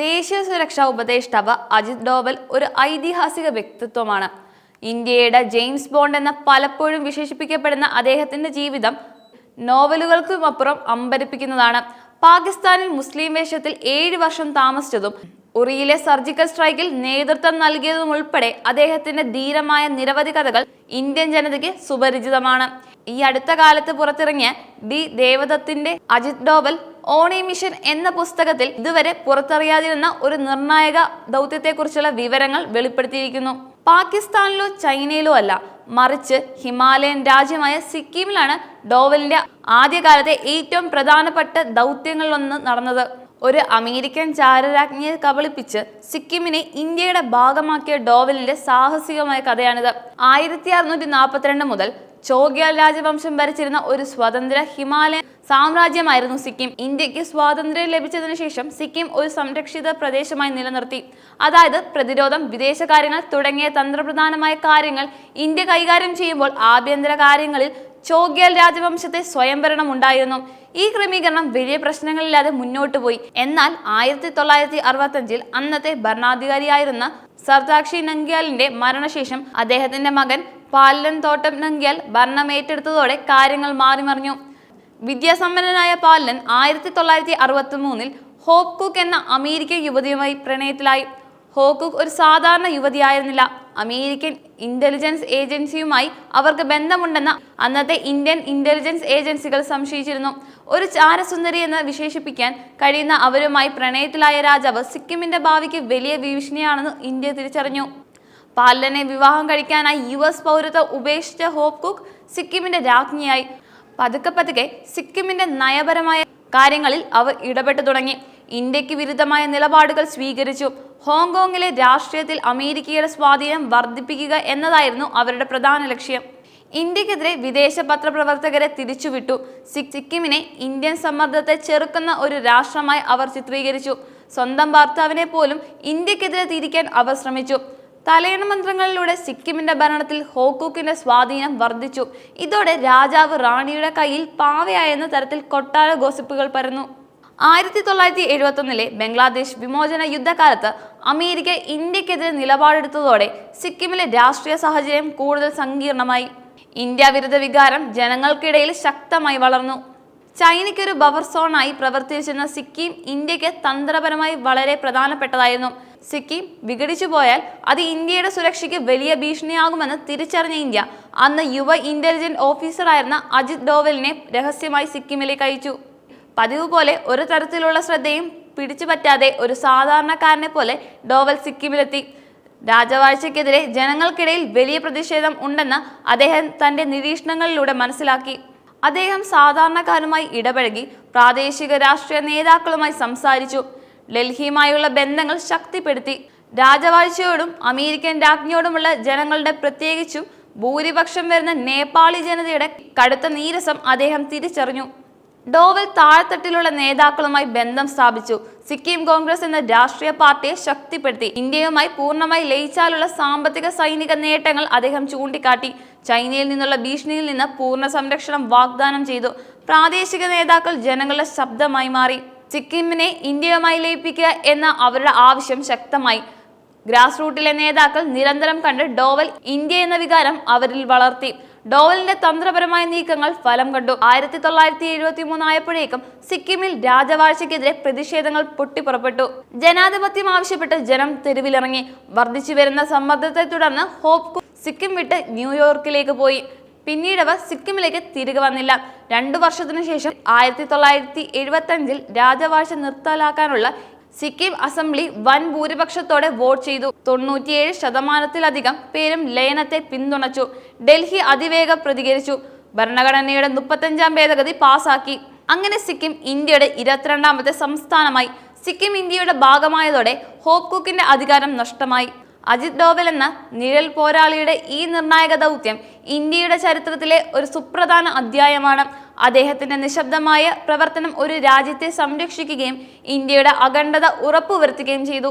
ദേശീയ സുരക്ഷാ ഉപദേഷ്ടാവ് അജിത് ഡോവൽ ഒരു ഐതിഹാസിക വ്യക്തിത്വമാണ്. ഇന്ത്യയുടെ ജെയിംസ് ബോണ്ട് എന്ന പലപ്പോഴും വിശേഷിപ്പിക്കപ്പെടുന്ന അദ്ദേഹത്തിന്റെ ജീവിതം നോവലുകൾക്കുമപ്പുറം അമ്പരിപ്പിക്കുന്നതാണ്. പാകിസ്ഥാനിൽ മുസ്ലിം വേഷത്തിൽ ഏഴ് വർഷം താമസിച്ചതും ഉറിയിലെ സർജിക്കൽ സ്ട്രൈക്കിൽ നേതൃത്വം നൽകിയതുമുൾപ്പെടെ അദ്ദേഹത്തിന്റെ ധീരമായ നിരവധി കഥകൾ ഇന്ത്യൻ ജനതയ്ക്ക് സുപരിചിതമാണ്. ഈ അടുത്ത കാലത്ത് പുറത്തിറങ്ങിയ D ദേവദത്തിന്റെ Ajit Doval on a mission എന്ന പുസ്തകത്തിൽ ഇതുവരെ പുറത്തറിയാതിരുന്ന ഒരു നിർണായക ദൗത്യത്തെക്കുറിച്ചുള്ള വിവരങ്ങൾ വെളിപ്പെടുത്തിയിരിക്കുന്നു. പാകിസ്ഥാനിലോ ചൈനയിലോ അല്ല മറിച്ച് ഹിമാലയൻ രാജ്യമായ സിക്കിമിലാണ് ഡോവലിന്റെ ആദ്യകാലത്തെ ഏറ്റവും പ്രധാനപ്പെട്ട ദൗത്യങ്ങളിലൊന്ന് നടന്നത്. ഒരു അമേരിക്കൻ ചാരരാജ്ഞിയെ കബളിപ്പിച്ച് സിക്കിമിനെ ഇന്ത്യയുടെ ഭാഗമാക്കിയ ഡോവലിന്റെ സാഹസികമായ കഥയാണിത്. ആയിരത്തി അറുന്നൂറ്റി നാൽപ്പത്തിരണ്ട് മുതൽ ചോഗ്യാൽ രാജവംശം ഭരിച്ചിരുന്ന ഒരു സ്വതന്ത്ര ഹിമാലയൻ സാമ്രാജ്യമായിരുന്നു സിക്കിം. ഇന്ത്യയ്ക്ക് സ്വാതന്ത്ര്യം ലഭിച്ചതിനു ശേഷം സിക്കിം ഒരു സംരക്ഷിത പ്രദേശമായി നിലനിർത്തി. അതായത് പ്രതിരോധം വിദേശകാര്യങ്ങൾ തുടങ്ങിയ തന്ത്രപ്രധാനമായ കാര്യങ്ങൾ ഇന്ത്യ കൈകാര്യം ചെയ്യുമ്പോൾ ആഭ്യന്തര കാര്യങ്ങളിൽ ചോഗ്യാൽ രാജവംശത്തെ സ്വയംഭരണം ഉണ്ടായിരുന്നു ഈ ക്രമീകരണം വലിയ പ്രശ്നങ്ങളില്ലാതെ മുന്നോട്ട് പോയി. എന്നാൽ ആയിരത്തി തൊള്ളായിരത്തി അറുപത്തി അഞ്ചിൽ അന്നത്തെ ഭരണാധികാരിയായിരുന്ന സർദാക്ഷി നംഗ്യാലിന്റെ മരണശേഷം അദ്ദേഹത്തിന്റെ മകൻ പാലൻ തോട്ടം നങ്കിയാൽ ഭരണം ഏറ്റെടുത്തതോടെ കാര്യങ്ങൾ മാറിമറിഞ്ഞു വിദ്യാസമ്പന്നനായ പാലൻ ആയിരത്തി തൊള്ളായിരത്തി അറുപത്തി മൂന്നിൽ ഹോപ്പ് കുക്ക് എന്ന അമേരിക്കൻ യുവതിയുമായി പ്രണയത്തിലായി. ഹോക്കുക്ക് ഒരു സാധാരണ യുവതിയായിരുന്നില്ല. അമേരിക്കൻ ഇന്റലിജൻസ് ഏജൻസിയുമായി അവർക്ക് ബന്ധമുണ്ടെന്ന അന്നത്തെ ഇന്ത്യൻ ഇന്റലിജൻസ് ഏജൻസികൾ സംശയിച്ചിരുന്നു. ഒരു ചാരസുന്ദരി എന്ന് വിശേഷിപ്പിക്കാൻ കഴിയുന്ന അവരുമായി പ്രണയത്തിലായ രാജാവ് സിക്കിമിന്റെ ഭാവിക്ക് വലിയ ഭീഷണിയാണെന്ന് ഇന്ത്യ തിരിച്ചറിഞ്ഞു. പാലനെ വിവാഹം കഴിക്കാനായി യു എസ് പൗരത്വം ഉപേക്ഷിച്ച ഹോപ്പ് കുക്ക് സിക്കിമിന്റെ രാജ്ഞിയായി. പതുക്കെ പതുക്കെ സിക്കിമിന്റെ നയപരമായ കാര്യങ്ങളിൽ അവർ ഇടപെട്ടു തുടങ്ങി. ഇന്ത്യയ്ക്ക് വിരുദ്ധമായ നിലപാടുകൾ സ്വീകരിച്ചു. ഹോങ്കോങ്ങിലെ രാഷ്ട്രീയത്തിൽ അമേരിക്കയുടെ സ്വാധീനം വർദ്ധിപ്പിക്കുക എന്നതായിരുന്നു അവരുടെ പ്രധാന ലക്ഷ്യം. ഇന്ത്യക്കെതിരെ വിദേശ പത്രപ്രവർത്തകരെ തിരിച്ചുവിട്ടു. സിക്കിമിനെ ഇന്ത്യൻ സമ്മർദ്ദത്തെ ചെറുക്കുന്ന ഒരു രാഷ്ട്രമായി അവർ ചിത്രീകരിച്ചു. സ്വന്തം ഭർത്താവിനെ പോലും ഇന്ത്യക്കെതിരെ തിരിക്കാൻ അവർ ശ്രമിച്ചു. തലയണ മന്ത്രങ്ങളിലൂടെ സിക്കിമിന്റെ ഭരണത്തിൽ ഹോക്കൂക്കിന്റെ സ്വാധീനം വർദ്ധിച്ചു. ഇതോടെ രാജാവ് റാണിയുടെ കയ്യിൽ പാവയായെന്ന തരത്തിൽ കൊട്ടാര ഗോസിപ്പുകൾ പരന്നു. ആയിരത്തി തൊള്ളായിരത്തി എഴുപത്തി ഒന്നിലെ ബംഗ്ലാദേശ് വിമോചന യുദ്ധകാലത്ത് അമേരിക്ക ഇന്ത്യക്കെതിരെ നിലപാടെടുത്തതോടെ സിക്കിമിലെ രാഷ്ട്രീയ സാഹചര്യം കൂടുതൽ സങ്കീർണമായി. ഇന്ത്യ വിരുദ്ധ വികാരം ജനങ്ങൾക്കിടയിൽ ശക്തമായി വളർന്നു. ചൈനയ്ക്കൊരു ബഫർ സോണായി പ്രവർത്തിച്ചിരുന്ന സിക്കിം ഇന്ത്യയ്ക്ക് തന്ത്രപരമായി വളരെ പ്രധാനപ്പെട്ടതായിരുന്നു. സിക്കിം വിഘടിച്ചു പോയാൽ അത് ഇന്ത്യയുടെ സുരക്ഷയ്ക്ക് വലിയ ഭീഷണിയാകുമെന്ന് തിരിച്ചറിഞ്ഞ ഇന്ത്യ അന്ന് യുവ ഇന്റലിജന്റ് ഓഫീസറായിരുന്ന അജിത് ഡോവലിനെ രഹസ്യമായി സിക്കിമിലേക്ക് അയച്ചു. പതിവ് പോലെ ഒരു തരത്തിലുള്ള ശ്രദ്ധയും പിടിച്ചു പറ്റാതെ ഒരു സാധാരണക്കാരനെ പോലെ ഡോവൽ സിക്കിമിലെത്തി. രാജവാഴ്ചയ്ക്കെതിരെ ജനങ്ങൾക്കിടയിൽ വലിയ പ്രതിഷേധം ഉണ്ടെന്ന് അദ്ദേഹം തന്റെ നിരീക്ഷണങ്ങളിലൂടെ മനസ്സിലാക്കി. അദ്ദേഹം സാധാരണക്കാരുമായി ഇടപഴകി പ്രാദേശിക രാഷ്ട്രീയ നേതാക്കളുമായി സംസാരിച്ചു. ഡൽഹിയുമായുള്ള ബന്ധങ്ങൾ ശക്തിപ്പെടുത്തി. രാജവാഴ്ചയോടും അമേരിക്കൻ രാജ്ഞിയോടുമുള്ള ജനങ്ങളുടെ പ്രത്യേകിച്ചും ഭൂരിപക്ഷം വരുന്ന നേപ്പാളി ജനതയുടെ കടുത്ത നീരസം അദ്ദേഹം തിരിച്ചറിഞ്ഞു. ഡോവൽ താഴെത്തട്ടിലുള്ള നേതാക്കളുമായി ബന്ധം സ്ഥാപിച്ചു. സിക്കിം കോൺഗ്രസ് എന്ന രാഷ്ട്രീയ പാർട്ടിയെ ശക്തിപ്പെടുത്തി. ഇന്ത്യയുമായി പൂർണമായി ലയിച്ചാലുള്ള സാമ്പത്തിക സൈനിക നേട്ടങ്ങൾ അദ്ദേഹം ചൂണ്ടിക്കാട്ടി. ചൈനയിൽ നിന്നുള്ള ഭീഷണിയിൽ നിന്ന് പൂർണ സംരക്ഷണം വാഗ്ദാനം ചെയ്തു. പ്രാദേശിക നേതാക്കൾ ജനങ്ങളുടെ ശബ്ദമായി മാറി. സിക്കിമിനെ ഇന്ത്യയുമായി ലയിപ്പിക്കുക എന്ന അവരുടെ ആവശ്യം ശക്തമായി. ഗ്രാസ് റൂട്ടിലെ നേതാക്കൾ നിരന്തരം കണ്ട് ഡോവൽ ഇന്ത്യ എന്ന വികാരം അവരിൽ വളർത്തി. ഡോവലിന്റെ തന്ത്രപരമായ നീക്കങ്ങൾ ഫലം കണ്ടു. ആയിരത്തി തൊള്ളായിരത്തി എഴുപത്തി മൂന്ന് ആയപ്പോഴേക്കും സിക്കിമിൽ രാജവാഴ്ചക്കെതിരെ പ്രതിഷേധങ്ങൾ പൊട്ടിപ്പുറപ്പെട്ടു. ജനാധിപത്യം ആവശ്യപ്പെട്ട് ജനം തെരുവിലിറങ്ങി. വർദ്ധിച്ചു വരുന്ന സമ്മർദ്ദത്തെ തുടർന്ന് ഹോപ്പ് സിക്കിം വിട്ട് ന്യൂയോർക്കിലേക്ക് പോയി. പിന്നീട് അവർ സിക്കിമിലേക്ക് തിരികെ വന്നില്ല. രണ്ടു വർഷത്തിനു ശേഷം ആയിരത്തി തൊള്ളായിരത്തി എഴുപത്തി അഞ്ചിൽ രാജവാഴ്ച നിർത്തലാക്കാനുള്ള സിക്കിം അസംബ്ലി വൻ ഭൂരിപക്ഷത്തോടെ വോട്ട് ചെയ്തു. തൊണ്ണൂറ്റിയേഴ് ശതമാനത്തിലധികം പേരും ലയനത്തെ പിന്തുണച്ചു. ഡൽഹി അതിവേഗം പ്രതികരിച്ചു. ഭരണഘടനയുടെ മുപ്പത്തഞ്ചാം ഭേദഗതി പാസാക്കി. അങ്ങനെ സിക്കിം ഇന്ത്യയുടെ ഇരുപത്തിരണ്ടാമത്തെ സംസ്ഥാനമായി. സിക്കിം ഇന്ത്യയുടെ ഭാഗമായതോടെ ഹോപ്കുക്കിന്റെ അധികാരം നഷ്ടമായി. അജിത് ഡോവൽ എന്ന നിഴൽ പോരാളിയുടെ ഈ നിർണായക ദൗത്യം ഇന്ത്യയുടെ ചരിത്രത്തിലെ ഒരു സുപ്രധാന അധ്യായമാണ്. അദ്ദേഹത്തിന്റെ നിശബ്ദമായ പ്രവർത്തനം ഒരു രാജ്യത്തെ സംരക്ഷിക്കുകയും ഇന്ത്യയുടെ അഖണ്ഡത ഉറപ്പുവരുത്തുകയും ചെയ്തു.